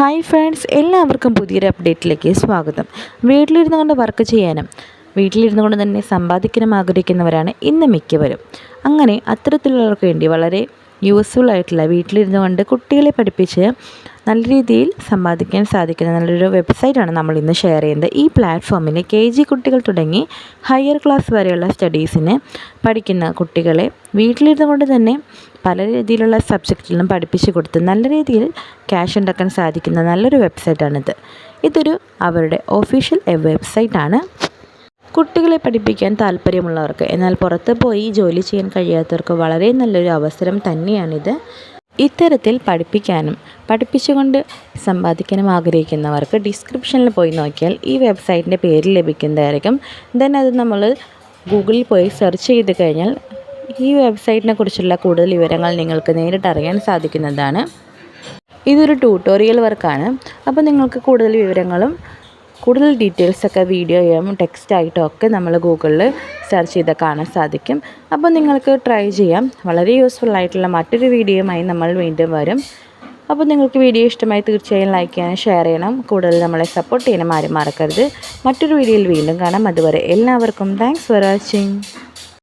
Hi friends എല്ലാവർക്കും പുതിയൊരു അപ്ഡേറ്റിലേക്ക് സ്വാഗതം. വീട്ടിലിരുന്നു കൊണ്ട് വർക്ക് ചെയ്യാനും വീട്ടിലിരുന്നു കൊണ്ട് തന്നെ സമ്പാദിക്കാനും ആഗ്രഹിക്കുന്നവരാണ് ഇന്ന് മിക്കവരും. അങ്ങനെ അത്തരത്തിലുള്ളവർക്ക് വേണ്ടി വളരെ യൂസ്ഫുൾ ആയിട്ടുള്ള വീട്ടിലിരുന്നു കൊണ്ട് കുട്ടികളെ പഠിപ്പിച്ച് നല്ല രീതിയിൽ സമ്പാദിക്കാൻ സാധിക്കുന്ന നല്ലൊരു വെബ്സൈറ്റാണ് നമ്മൾ ഇന്ന് ഷെയർ ചെയ്യുന്നത്. ഈ പ്ലാറ്റ്ഫോമിൽ കെ ജി കുട്ടികൾ തുടങ്ങി ഹയർ ക്ലാസ് വരെയുള്ള സ്റ്റഡീസിന് പഠിക്കുന്ന കുട്ടികളെ വീട്ടിലിരുന്നു കൊണ്ട് തന്നെ പല രീതിയിലുള്ള സബ്ജക്റ്റിലും പഠിപ്പിച്ചു കൊടുത്ത് നല്ല രീതിയിൽ ക്യാഷ് ഉണ്ടാക്കാൻ സാധിക്കുന്ന നല്ലൊരു വെബ്സൈറ്റാണിത്. ഇതൊരു അവരുടെ ഒഫീഷ്യൽ വെബ്സൈറ്റാണ്. കുട്ടികളെ പഠിപ്പിക്കാൻ താല്പര്യമുള്ളവർക്ക് എന്നാൽ പുറത്ത് പോയി ജോലി ചെയ്യാൻ കഴിയാത്തവർക്ക് വളരെ നല്ലൊരു അവസരം തന്നെയാണിത്. ഇത്തരത്തിൽ പഠിപ്പിക്കാനും പഠിപ്പിച്ചുകൊണ്ട് സമ്പാദിക്കാനും ആഗ്രഹിക്കുന്നവർക്ക് ഡിസ്ക്രിപ്ഷനിൽ പോയി നോക്കിയാൽ ഈ വെബ്സൈറ്റിന്റെ പേര് ലഭിക്കുന്നതായിരിക്കും. ദെൻ അത് നമ്മൾ ഗൂഗിളിൽ പോയി സെർച്ച് ചെയ്ത് കഴിഞ്ഞാൽ ഈ വെബ്സൈറ്റിനെ കുറിച്ചുള്ള കൂടുതൽ വിവരങ്ങൾ നിങ്ങൾക്ക് നേരിട്ട് അറിയാൻ സാധിക്കുന്നതാണ്. ഇതൊരു ട്യൂട്ടോറിയൽ വർക്കാണ് അപ്പോൾ നിങ്ങൾക്ക് കൂടുതൽ വിവരങ്ങളും കൂടുതൽ ഡീറ്റെയിൽസൊക്കെ വീഡിയോയും ടെക്സ്റ്റായിട്ടും ഒക്കെ നമ്മൾ ഗൂഗിളിൽ സെർച്ച് ചെയ്ത് കാണാൻ സാധിക്കും. അപ്പോൾ നിങ്ങൾക്ക് ട്രൈ ചെയ്യാം. വളരെ യൂസ്ഫുൾ ആയിട്ടുള്ള മറ്റൊരു വീഡിയോയുമായി നമ്മൾ വീണ്ടും വരും. അപ്പോൾ നിങ്ങൾക്ക് വീഡിയോ ഇഷ്ടമായി തീർച്ചയായും ലൈക്ക് ചെയ്യാനും ഷെയർ ചെയ്യണം. കൂടുതൽ നമ്മളെ സപ്പോർട്ട് ചെയ്യാനും ആരും മറക്കരുത്. മറ്റൊരു വീഡിയോയിൽ വീണ്ടും കാണാം. അതുവരെ എല്ലാവർക്കും താങ്ക്സ് ഫോർ വാച്ചിങ്